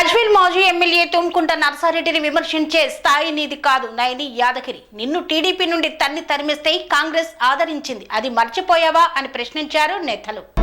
గజ్వేల్ మాజీ ఎమ్మెల్యే తుమ్కుంట నర్సారెడ్డిని విమర్శించే స్థాయి నీది కాదు. నైని యాదగిరి నిన్ను టీడీపీ నుండి తన్ని తరిమిస్తే కాంగ్రెస్ ఆదరించింది. అది మర్చిపోయావా? అని ప్రశ్నించారు నేతలు.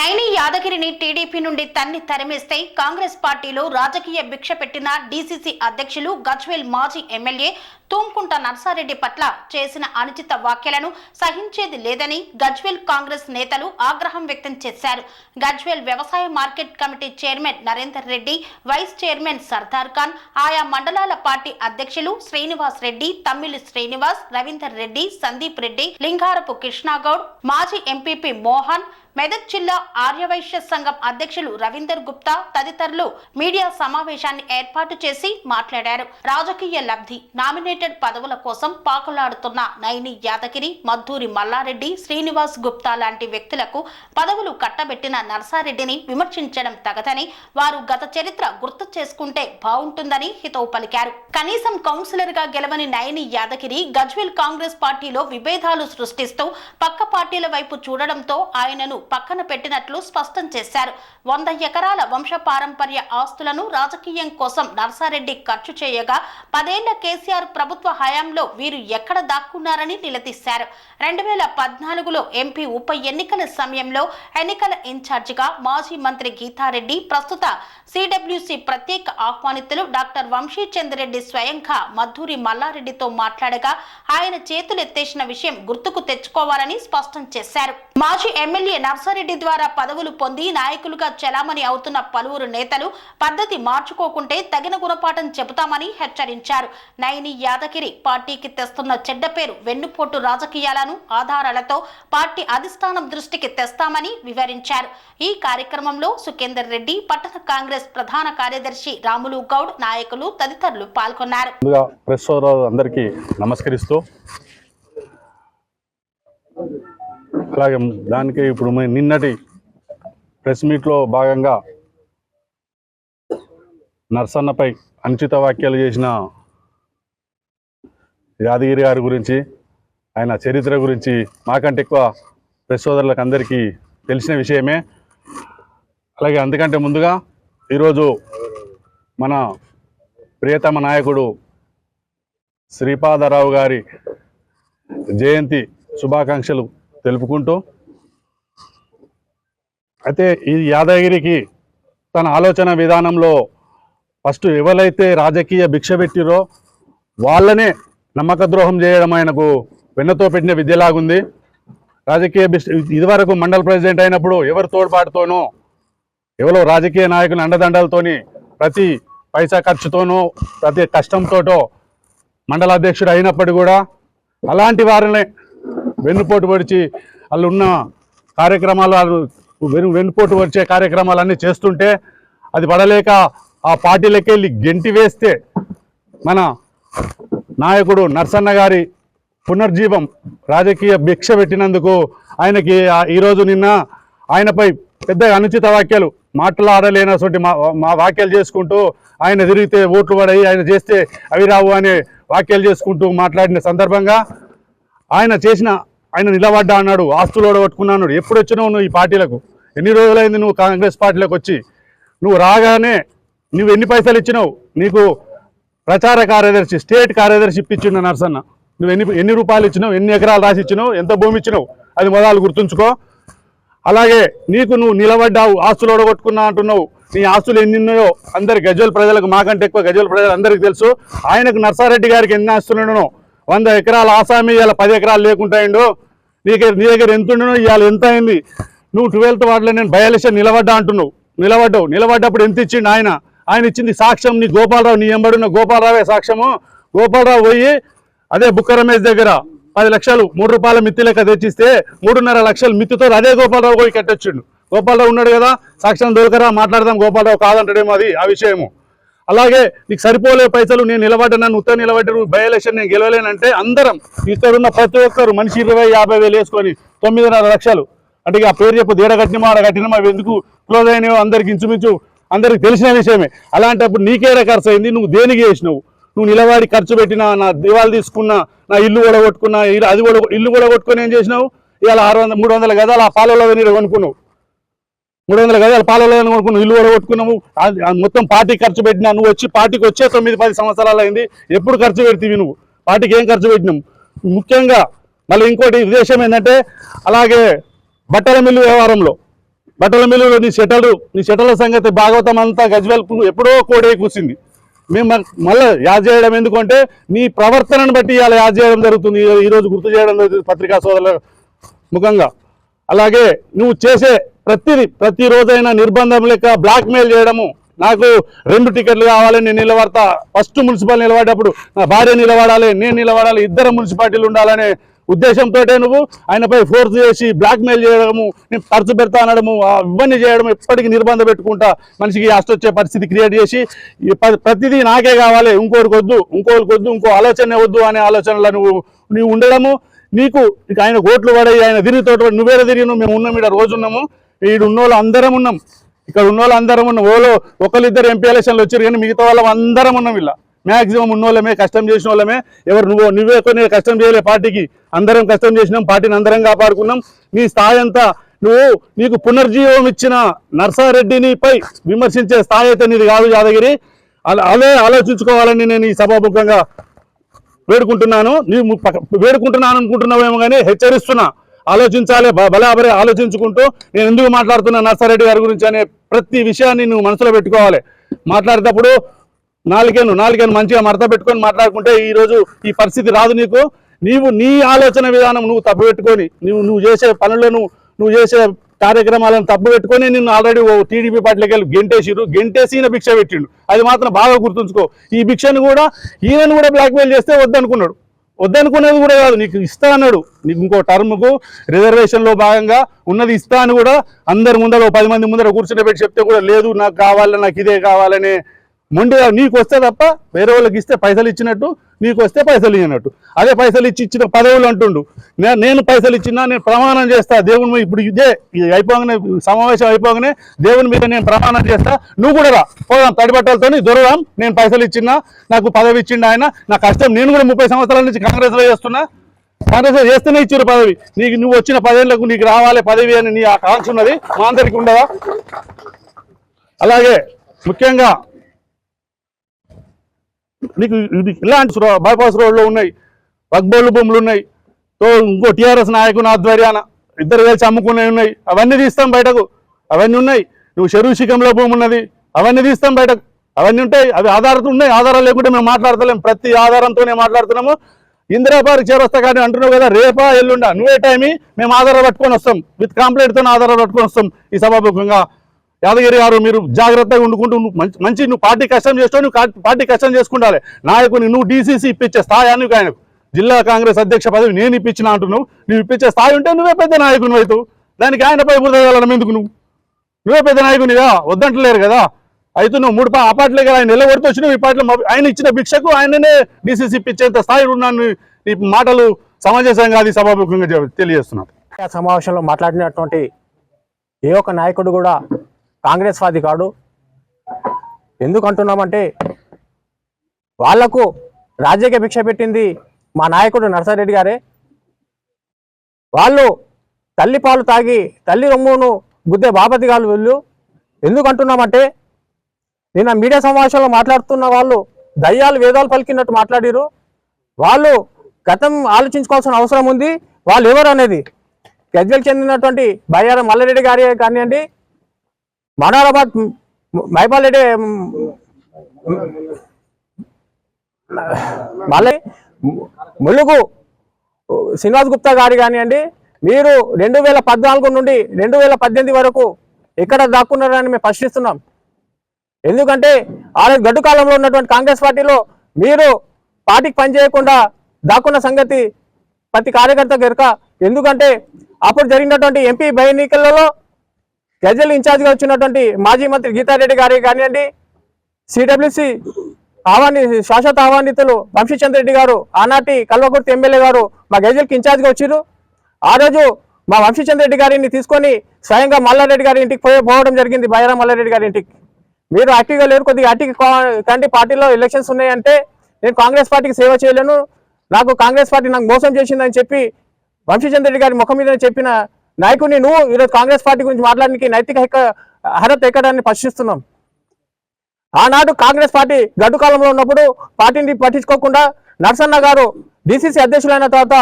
నైని యాదగిరిని టీడీపీ నుండి తన్ని తరిమేస్తే కాంగ్రెస్ పార్టీలో రాజకీయ భిక్ష పెట్టిన డీసీసీ అధ్యక్షులు గజ్వేల్ మాజీ ఎమ్మెల్యే తూంకుంట నర్సారెడ్డి పట్ల చేసిన అనుచిత వ్యాఖ్యలను సహించేది లేదని గజ్వేల్ కాంగ్రెస్ నేతలు ఆగ్రహం వ్యక్తం చేశారు. గజ్వేల్ వ్యవసాయ market committee chairman Narender Reddy vice chairman Sardar Khan ఆయా మండలాల పార్టీ అధ్యక్షులు శ్రీనివాస్ రెడ్డి తమ్మిలి శ్రీనివాస్ రవీందర్ రెడ్డి సందీప్ రెడ్డి లింగారపు కృష్ణాగౌడ్ మాజీ ఎంపీపీ మోహన్ మెదక్ జిల్లా ఆర్యవైశ్య సంఘం అధ్యక్షులు రవీందర్ గుప్తా తదితరులు మీడియా సమావేశాన్ని ఏర్పాటు చేసి మాట్లాడారు. రాజకీయ లబ్ధి నామినేటెడ్ పదవుల కోసం పాకులాడుతున్న నైని యాదగిరి మద్దూరి మల్లారెడ్డి శ్రీనివాస్ గుప్తా లాంటి వ్యక్తులకు పదవులు కట్టబెట్టిన నర్సారెడ్డిని విమర్శించడం తగదని వారు గత చరిత్ర గుర్తు చేసుకుంటే బాగుంటుందని హితవు పలికారు. కనీసం కౌన్సిలర్గా గెలవని నయని యాదగిరి గజ్వెల్ కాంగ్రెస్ పార్టీలో విభేదాలు సృష్టిస్తూ పక్క పార్టీల వైపు చూడడంతో ఆయనను పక్కన పెట్టినట్లు స్పష్టం చేశారు. వంద ఎకరాల వంశ పారంపర్య ఆస్తులను రాజకీయం కోసం నర్సారెడ్డి ఖర్చు చేయగా పదేళ్ళ కేసీఆర్ ప్రభుత్వ హయాంలో వీరు ఎక్కడ దాక్కున్నారని నిలదీశారు. రెండు వేల పద్నాలుగులో ఎంపీ ఉప ఎన్నికల సమయంలో ఎన్నికల ఇన్ఛార్జిగా మాజీ మంత్రి గీతారెడ్డి ప్రస్తుత సిడబ్ల్యూసి ప్రత్యేక ఆహ్వానితులు డాక్టర్ వంశీచంద్రెడ్డి స్వయంగా మద్దూరి మల్లారెడ్డితో మాట్లాడగా ఆయన చేతులెత్తేసిన విషయం గుర్తుకు తెచ్చుకోవాలని స్పష్టం చేశారు. మాజీ ఎమ్మెల్యే నర్సారెడ్డి ద్వారా పదవులు పొంది నాయకులుగా చెలామణి అవుతున్న పలువురు నేతలు పద్ధతి మార్చుకోకుంటే తగిన గుణపాఠం చెబుతామని హెచ్చరించారు. నైని యాదగిరి పార్టీకి తెస్తున్న చెడ్డ పేరు వెన్నుపోటు రాజకీయాలను ఆధారాలతో పార్టీ అధిష్టానం దృష్టికి తెస్తామని వివరించారు. ఈ కార్యక్రమంలో సుఖేందర్ రెడ్డి పట్టణ కాంగ్రెస్ ప్రధాన కార్యదర్శి రాములు గౌడ్ నాయకులు తదితరులు పాల్గొన్నారు. అందరికీ నమస్కరిస్తూ అలాగే దానికి ఇప్పుడు మే- నిన్నటి ప్రెస్ మీట్లో భాగంగా నర్సన్నపై అనుచిత వ్యాఖ్యలు చేసిన యాదగిరి గారి గురించి ఆయన చరిత్ర గురించి మాకంటే ఎక్కువ ప్రెస్ సోదరులకు అందరికీ తెలిసిన విషయమే. అలాగే అందుకంటే ముందుగా ఈరోజు మన ప్రియతమ నాయకుడు శ్రీపాదరావు గారి జయంతి శుభాకాంక్షలు తెలుపుకుంటూ అయితే ఈ యాదగిరికి తన ఆలోచన విధానంలో ఫస్ట్ ఎవరైతే రాజకీయ భిక్ష పెట్టిరో వాళ్ళనే నమ్మక ద్రోహం చేయడం ఆయనకు వెన్నతో పెట్టిన విద్యలాగుంది. రాజకీయ ఇదివరకు మండల ప్రెసిడెంట్ అయినప్పుడు ఎవరు తోడ్పాటుతోనో ఎవరో రాజకీయ నాయకుల అండదండలతోని ప్రతి పైసా ఖర్చుతోనో ప్రతి కష్టంతోటో మండల అధ్యక్షుడు అయినప్పటికీ కూడా అలాంటి వారిని వెన్నుపోటు పొడిచి వాళ్ళు ఉన్న కార్యక్రమాలు వాళ్ళు వెను వెన్నుపోటు వచ్చే కార్యక్రమాలన్నీ చేస్తుంటే అది పడలేక ఆ పార్టీలకి వెళ్ళి గెంటి వేస్తే మన నాయకుడు నర్సన్న గారి పునర్జీవం రాజకీయ భిక్ష పెట్టినందుకు ఆయనకి ఈరోజు నిన్న ఆయనపై పెద్ద అనుచిత వాక్యాలు మాట్లాడలేనటువంటి మా మా వాక్యాలు చేసుకుంటూ ఆయన తిరిగితే ఓట్లు పడాయి ఆయన చేస్తే అవి రావు అనే వాక్యాలు చేసుకుంటూ మాట్లాడిన సందర్భంగా ఆయన చేసిన ఆయన నిలబడ్డా అన్నాడు ఆస్తులు ఓడగొట్టుకున్నా అన్నాడు. ఎప్పుడు వచ్చినావు నువ్వు ఈ పార్టీలకు? ఎన్ని రోజులైంది నువ్వు కాంగ్రెస్ పార్టీలకు వచ్చి? నువ్వు రాగానే నువ్వు ఎన్ని పైసలు ఇచ్చినావు? నీకు ప్రచార కార్యదర్శి స్టేట్ కార్యదర్శి ఇప్పించిండు నర్సన్న. నువ్వు ఎన్ని ఎన్ని రూపాయలు ఇచ్చినావు? ఎన్ని ఎకరాలు రాసి ఇచ్చినావు? ఎంత భూమి ఇచ్చినావు? అది మొదలు గుర్తుంచుకో. అలాగే నీకు నువ్వు నిలబడ్డావు ఆస్తులు ఓడగొట్టుకున్నా అంటున్నావు. నీ ఆస్తులు ఎన్ని ఉన్నాయో అందరి గజల్ ప్రజలకు మాకంటే ఎక్కువ గజల్ ప్రజలు అందరికీ తెలుసు. ఆయనకు నర్సారెడ్డి గారికి ఎన్ని ఆస్తులు ఉండనో వంద ఎకరాల ఆసామి ఇవాళ పది ఎకరాలు లేకుంటాయిండు నీకు నీ దగ్గర ఎంత ఉండనో ఇవాళ ఎంత అయింది? నువ్వు ట్వెల్త్ వార్డులో నేను బయాలిషన్ నిలబడ్డా అంటున్నావు. నిలబడ్డావు. నిలబడ్డప్పుడు ఎంత ఇచ్చిండు ఆయన? ఆయన ఇచ్చింది సాక్ష్యం నీ గోపాలరావు నీ ఎంబడున్న గోపాలరావే సాక్ష్యము. గోపాలరావు పోయి అదే బుక్క రమేష్ దగ్గర పది లక్షలు మూడు రూపాయల మిత్తి లెక్క తెచ్చిస్తే మూడున్నర లక్షలు మిత్తితో అదే గోపాలరావు పోయి కట్టొచ్చిండు. గోపాలరావు ఉన్నాడు కదా సాక్ష్యం దొరకరా మాట్లాడదాం గోపాలరావు కాదంటాడేమో అది ఆ విషయము. అలాగే నీకు సరిపోలే పైసలు నేను నిలబడ్డాను నన్ను ఉత్తర నిలబడ్డ బై ఎలక్షన్ నేను గెలవలేనంటే అందరం ఇక్కడ ఉన్న ప్రతి ఒక్కరు మనిషి ఇరవై యాభై వేలు వేసుకొని తొమ్మిదిన్నర లక్షలు. అంటే ఆ పేరు చెప్పు దేడ కట్టినమో ఆడ కట్టినమో అవి ఎందుకు క్లోజ్ అయినాయో అందరికి ఇంచుమించు అందరికి తెలిసిన విషయమే. అలాంటప్పుడు నీకేడ ఖర్చు అయింది నువ్వు దేనికి చేసినావు? నువ్వు నిలబడి ఖర్చు పెట్టినా నా దివాలు తీసుకున్నా నా ఇల్లు కూడా కొట్టుకున్నా అది కూడా ఇల్లు కూడా కొట్టుకొని ఏం చేసినావు? ఇవాళ ఆరు వందల మూడు వందల గదాలు ఆ పాలలో నీరు కొనుక్కున్నావు. మూడు వందల గజాలు పాలలో కొనుక్కున్నావు? ఇల్లు కూడా కొట్టుకున్నాము. మొత్తం పార్టీ ఖర్చు పెట్టినా నువ్వు వచ్చి పార్టీకి వచ్చే తొమ్మిది పది సంవత్సరాలు అయింది. ఎప్పుడు ఖర్చు పెడితే నువ్వు? పార్టీకి ఏం ఖర్చు పెట్టినావు ముఖ్యంగా మళ్ళీ ఇంకోటి ఉద్దేశం ఏంటంటే అలాగే బట్టల మిల్లు వ్యవహారంలో. బట్టల మిల్లులో నీ సెటలు నీ సెటల సంగతి భాగవతం అంతా గజ్వెల్ ఎప్పుడో కోడే కూర్చింది మేము మళ్ళీ యాజ్ చేయడం ఎందుకంటే నీ ప్రవర్తనను బట్టి ఇలా యాద్ చేయడం జరుగుతుంది. ఈరోజు గుర్తు చేయడం జరుగుతుంది పత్రికా సోదరుల ముఖంగా. అలాగే నువ్వు చేసే ప్రతి ప్రతిరోజైనా నిర్బంధం లెక్క బ్లాక్మెయిల్ చేయడము నాకు రెండు టికెట్లు కావాలని నేను నిలబడతా. ఫస్ట్ మున్సిపల్ నిలబడేటప్పుడు నా భార్య నిలబడాలి నేను నిలబడాలి ఇద్దరు మున్సిపాలిటీలు ఉండాలనే ఉద్దేశంతో నువ్వు ఆయనపై ఫోర్స్ చేసి బ్లాక్మెయిల్ చేయడము నేను ఖర్చు పెడతా అనడము ఇవన్నీ చేయడం ఎప్పటికీ నిర్బంధం పెట్టుకుంటా. మనిషికి అష్టొచ్చే పరిస్థితి క్రియేట్ చేసి ప- ప్రతిదీ నాకే కావాలి ఇంకోరికి వద్దు ఇంకోరికి వద్దు ఇంకో ఆలోచనే వద్దు అనే ఆలోచనలో నువ్వు నువ్వు ఉండడము. నీకు ఇక ఆయన ఓట్లు పడాయి ఆయన తిరిగితో నువ్వేరే తిరిగి మేము ఉన్నాం ఇక్కడ రోజు ఈడు ఉన్న వాళ్ళు అందరం ఉన్నాం. ఇక్కడ ఉన్నోళ్ళు అందరం ఉన్నాం. ఓలో ఒకరిద్దరు ఎంపీ ఎలక్షన్లు వచ్చారు కానీ మిగతా వాళ్ళం అందరం ఉన్నాం ఇలా. మ్యాక్సిమం ఉన్నోళ్ళమే కష్టం చేసిన వాళ్ళమే. ఎవరు నువ్వు నువ్వే కొన్ని కష్టం చేయలే పార్టీకి. అందరం కష్టం చేసినాం పార్టీని అందరం కాపాడుకున్నాం. నీ స్థాయి అంతా నువ్వు నీకు పునర్జీవం ఇచ్చిన నర్సారెడ్డిని పై విమర్శించే స్థాయి అయితే నీది కాదు యాదగిరి. అలా అదే ఆలోచించుకోవాలని నేను ఈ సభాముఖంగా వేడుకుంటున్నాను. నీ పక్క- వేడుకుంటున్నాను అనుకుంటున్నావేమో కానీ హెచ్చరిస్తున్నా. ఆలోచించాలి బ- బలాబరే ఆలోచించుకుంటూ నేను ఎందుకు మాట్లాడుతున్నా నర్సారెడ్డి గారి గురించి అనే ప్రతి విషయాన్ని నువ్వు మనసులో పెట్టుకోవాలి. మాట్లాడేటప్పుడు నాలుగేను నాలుగేను మంచిగా మడత పెట్టుకొని మాట్లాడుకుంటే ఈ రోజు ఈ పరిస్థితి రాదు నీకు. నీవు నీ ఆలోచన విధానం నువ్వు తప్పు పెట్టుకొని నువ్వు నువ్వు చేసే పనులను నువ్వు చేసే కార్యక్రమాలను తప్పు పెట్టుకొని నిన్ను ఆల్రెడీ ఓ టీడీపీ పార్టీలోకి వెళ్ళి గెంటేసిరు గెంటేసిన భిక్ష పెట్టిండు. అది మాత్రం బాగా గుర్తుంచుకో. ఈ భిక్షను కూడా ఈయనను కూడా బ్లాక్మెయిల్ చేస్తే వద్దనుకున్నాడు. వద్దనుకునేది కూడా కాదు. నీకు ఇస్తా అన్నాడు. నీకు ఇంకో టర్మ్కు రిజర్వేషన్లో భాగంగా ఉన్నది ఇస్తా అని కూడా అందరి ముందర ఓ పది మంది ముందర కూర్చుని పెట్టి చెప్తే కూడా లేదు నాకు కావాలి నాకు ఇదే కావాలనే మొండిగా నీకు వస్తే తప్ప వేరే వాళ్ళకి ఇస్తే పైసలు ఇచ్చినట్టు నీకు వస్తే పైసలు ఇచ్చినట్టు అదే పైసలు ఇచ్చి ఇచ్చిన పదవులు అంటుండు. నేను పైసలు ఇచ్చినా నేను ప్రమాణం చేస్తా దేవుని మీద ఇప్పుడు ఇదే అయిపోగానే సమావేశం అయిపోగానే దేవుని మీద నేను ప్రమాణం చేస్తా. నువ్వు కూడా రా పోదాం తడిబట్టలతో దొరదాం. నేను పైసలు ఇచ్చినా నాకు పదవి ఇచ్చిండు ఆయన నా కష్టం నేను కూడా ముప్పై సంవత్సరాల నుంచి కాంగ్రెస్లో చేస్తున్నా. కాంగ్రెస్ చేస్తేనే ఇచ్చారు పదవి. నీకు నువ్వు వచ్చిన పదేళ్ళకు నీకు రావాలి పదవి అని నీ ఆ కాంక్ష ఉన్నది మా అందరికి ఉండదా? అలాగే ముఖ్యంగా నీకు ఇది ఇలాంటి బైపాస్ రోడ్లు ఉన్నాయి. వగ్బోళ్ళు భూములు ఉన్నాయి. తో ఇంకో టీఆర్ఎస్ నాయకుని ఆధ్వర్యాన ఇద్దరు కలిసి అమ్ముకునేవి ఉన్నాయి. అవన్నీ తీస్తాం బయటకు. అవన్నీ ఉన్నాయి. నువ్వు చెరువు శిఖంలో భూమి ఉన్నది. అవన్నీ తీస్తాం బయటకు. అవన్నీ ఉంటాయి. అవి ఆధారాలు ఉన్నాయి. ఆధారాలు లేకుంటే మేము మాట్లాడతలేము ప్రతి ఆధారంతోనే మాట్లాడుతున్నాము. ఇందిరాబాద్ చేరొస్తా కానీ అంటున్నావు కదా రేపా ఎల్లుండా? నువ్వే టైమి మేము ఆధారాలు పట్టుకొని వస్తాం. విత్ కంప్లైంట్తో ఆధారాలు పట్టుకొని వస్తాం. ఈ సభాముఖంగా యాదగిరి గారు మీరు జాగ్రత్తగా ఉండుకుంటూ నువ్వు మంచి మంచి నువ్వు పార్టీ కష్టం చేస్తావు నువ్వు పార్టీ కష్టం చేసుకుంటాలి నాయకుని నువ్వు డీసీసీ ఇప్పించే స్థాయి అని ఆయనకు జిల్లా కాంగ్రెస్ అధ్యక్ష పదవి నేను ఇప్పించిన అంటున్నావు. నువ్వు ఇప్పించే స్థాయి ఉంటే నువ్వే పెద్ద నాయకుని అవుతావు దానికి ఆయనపై బురదగలడం ఎందుకు నువ్వు? నువ్వే పెద్ద నాయకునిగా వద్దంటలేరు కదా. అయితే నువ్వు మూడు ఆ పార్టీలే కదా ఆయన నిలబడుతూ వచ్చినావు ఈ పార్టీలో ఆయన ఇచ్చిన భిక్షకు ఆయననే డీసీసీ ఇప్పించేంత స్థాయి ఉన్నాను ఈ మాటలు సమంజసంగా అది సభాముఖంగా తెలియజేస్తున్నాను సమావేశంలో మాట్లాడినటువంటి ఏ ఒక్క నాయకుడు కూడా కాంగ్రెస్ వాది కాడు. ఎందుకు అంటున్నామంటే వాళ్ళకు రాజకీయ భిక్ష పెట్టింది మా నాయకుడు నర్సారెడ్డి గారే. వాళ్ళు తల్లి పాలు తాగి తల్లి రొమ్మును గుద్దే బాపతి గారు వెళ్ళు. ఎందుకు అంటున్నామంటే నిన్న మీడియా సమావేశంలో మాట్లాడుతున్న వాళ్ళు దయ్యాలు వేదాలు పలికినట్టు మాట్లాడారు వాళ్ళు గతం ఆలోచించుకోవాల్సిన అవసరం ఉంది. వాళ్ళు ఎవరు అనేది? గజ్వెల్ చెందినటువంటి బయ్యారం మల్లారెడ్డి గారి కానివ్వండి మనారాబాద్ మహిపాల్ రెడ్డి మళ్ళీ ములుగు శ్రీనివాస్ గుప్తా గారు కానివ్వండి మీరు రెండు వేల పద్నాలుగు నుండి రెండు వేల పద్దెనిమిది వరకు ఎక్కడ దాక్కున్నారని మేము ప్రశ్నిస్తున్నాం. ఎందుకంటే ఆ గడ్డు కాలంలో ఉన్నటువంటి కాంగ్రెస్ పార్టీలో మీరు పార్టీకి పనిచేయకుండా దాక్కున్న సంగతి ప్రతి కార్యకర్త గెరక ఎందుకంటే అప్పుడు జరిగినటువంటి ఎంపీ బై ఎన్నికలలో గజల్ ఇన్ఛార్జ్గా వచ్చినటువంటి మాజీ మంత్రి గీతారెడ్డి గారి కానివ్వండి సిడబ్ల్యూసి ఆహ్వాని శాశ్వత ఆహ్వానితులు వంశీచంద్ర రెడ్డి గారు ఆనాటి కల్వకుర్తి ఎమ్మెల్యే గారు మా గజల్కి ఇన్ఛార్జ్గా వచ్చారు ఆ రోజు మా వంశీచంద్ర రెడ్డి గారిని తీసుకొని స్వయంగా మల్లారెడ్డి గారి ఇంటికి పోయి పోవడం జరిగింది బైరా మల్లారెడ్డి గారి ఇంటికి. మీరు యాక్టివ్గా లేరు కొద్దిగా యాక్టివ్ కంటే పార్టీలో ఎలక్షన్స్ ఉన్నాయంటే నేను కాంగ్రెస్ పార్టీకి సేవ చేయలేను. నాకు కాంగ్రెస్ పార్టీ నాకు మోసం చేసిందని చెప్పి వంశీచంద్ర రెడ్డి గారి ముఖం మీద చెప్పిన నాయకుడిని నువ్వు ఈరోజు కాంగ్రెస్ పార్టీ గురించి మాట్లాడడానికి నైతిక హక్కు- అర్హత ఎక్కడాన్ని ప్రశ్నిస్తున్నాం? ఆనాడు కాంగ్రెస్ పార్టీ గడ్డు కాలంలో ఉన్నప్పుడు పార్టీని పట్టించుకోకుండా నరసన్న గారు డిసిసి అధ్యక్షులైన తర్వాత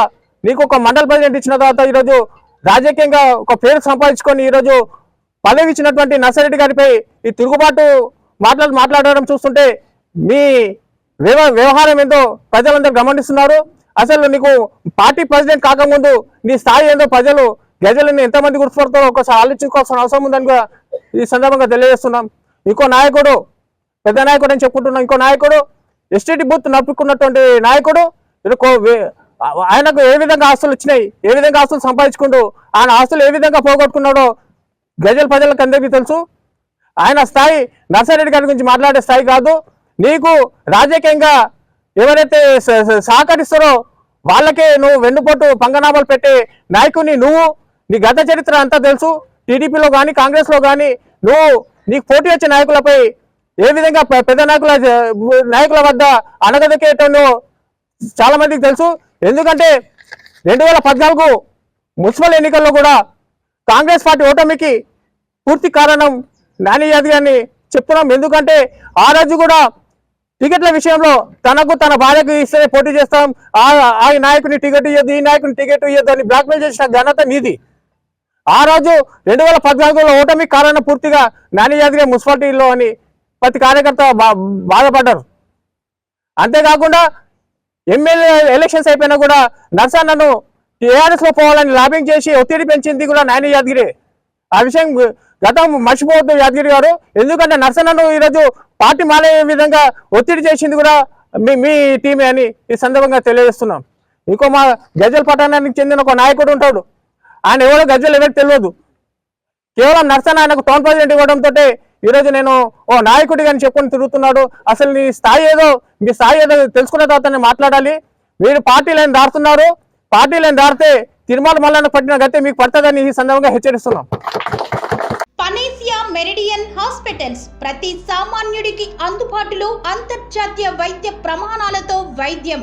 నీకు ఒక మండల ప్రెసిడెంట్ ఇచ్చిన తర్వాత ఈరోజు రాజకీయంగా ఒక పేరు సంపాదించుకొని ఈరోజు పదవి ఇచ్చినటువంటి నర్సారెడ్డి గారిపై ఈ తిరుగుబాటు మాట్లాడు మాట్లాడడం చూస్తుంటే మీ వ్యవహారం ఏందో ప్రజలందరూ గమనిస్తున్నారు. అసలు నీకు పార్టీ ప్రెసిడెంట్ కాకముందు నీ స్థాయి ఏందో ప్రజలు గజలను ఎంతమంది గుర్తుపడతారో ఒకసారి ఆలోచించుకోవాల్సిన అవసరం ఉందని కూడా ఈ సందర్భంగా తెలియజేస్తున్నాం. ఇంకో నాయకుడు పెద్ద నాయకుడు అని చెప్పుకుంటున్నాం. ఇంకో నాయకుడు ఎస్టీటీ బూత్ నప్పుకున్నటువంటి నాయకుడు కో- ఆయనకు ఏ విధంగా ఆస్తులు వచ్చినాయి ఏ విధంగా ఆస్తులు సంపాదించుకుంటూ ఆయన ఆస్తులు ఏ విధంగా పోగొట్టుకున్నాడో గజల ప్రజలకు అందరికీ తెలుసు. ఆయన స్థాయి నర్సారెడ్డి గారి గురించి మాట్లాడే స్థాయి కాదు. నీకు రాజకీయంగా ఎవరైతే సహకరిస్తారో వాళ్ళకే నువ్వు వెన్నుపోటు పంగనామాలు పెట్టే నాయకుని నువ్వు నీ గత చరిత్ర అంతా తెలుసు. టీడీపీలో కానీ కాంగ్రెస్లో కానీ నువ్వు నీకు పోటీ వచ్చే నాయకులపై ఏ విధంగా పెద్ద నాయకుల నాయకుల వద్ద అనగదకేటో చాలా మందికి తెలుసు. ఎందుకంటే రెండు వేల పద్నాలుగు మున్సిపల్ ఎన్నికల్లో కూడా కాంగ్రెస్ పార్టీ ఓటమికి పూర్తి కారణం నాని యాదవ్ అని చెప్తున్నాం. ఎందుకంటే ఆ రోజు కూడా టికెట్ల విషయంలో తనకు తన భార్యకు ఇస్తే పోటీ చేస్తాం. ఆ ఆ నాయకుని టికెట్ ఇవ్వద్దు ఈ నాయకుని టికెట్ ఇవ్వద్దు అని బ్లాక్మెయిల్ చేసిన ఘనత నీది. ఆ రోజు రెండు వేల పద్నాలుగులో ఓటమి కారణం పూర్తిగా నానియాద్రి మున్సిపాలిటీలో అని ప్రతి కార్యకర్త బా బాధపడ్డారు. అంతేకాకుండా ఎమ్మెల్యే ఎలక్షన్స్ అయిపోయినా కూడా నర్సన్నను టీఆర్ఎస్లో పోవాలని లాబింగ్ చేసి ఒత్తిడి పెంచింది కూడా నాని యాదగిరి. ఆ విషయం గతం మర్చిపోవద్దు యాదగిరి గారు. ఎందుకంటే నర్సన్నను ఈరోజు పార్టీ మానే విధంగా ఒత్తిడి చేసింది కూడా మీ మీ టీమే అని ఈ సందర్భంగా తెలియజేస్తున్నాం. ఇంకో మా గజల్ పట్టణానికి చెందిన ఒక నాయకుడు ఉంటాడు. ఆయన ఎవరో గజ్జలు ఎవరికి తెలియదు. కేవలం నర్సన్ ఆయనకు టౌన్ ప్రెసిడెంట్ ఇవ్వడంతో ఈరోజు నేను ఓ నాయకుడిగా అని చెప్పుకొని తిరుగుతున్నాడు. అసలు నీ స్థాయి ఏదో మీ స్థాయి ఏదో తెలుసుకున్న తర్వాత నేను మాట్లాడాలి. మీరు పార్టీ లైన్ దాటుతున్నారు. పార్టీ లైన్ తిరుమల మల్లన్న పట్టిన గతే మీకు పడుతుందని ఈ సందర్భంగా హెచ్చరిస్తున్నాం. పనేసియా మెరిడియన్ హాస్పిటల్స్ ప్రతి సామాన్యుడికి అందుబాటులో అంతర్జాతీయ వైద్య ప్రమాణాలతో వైద్యం.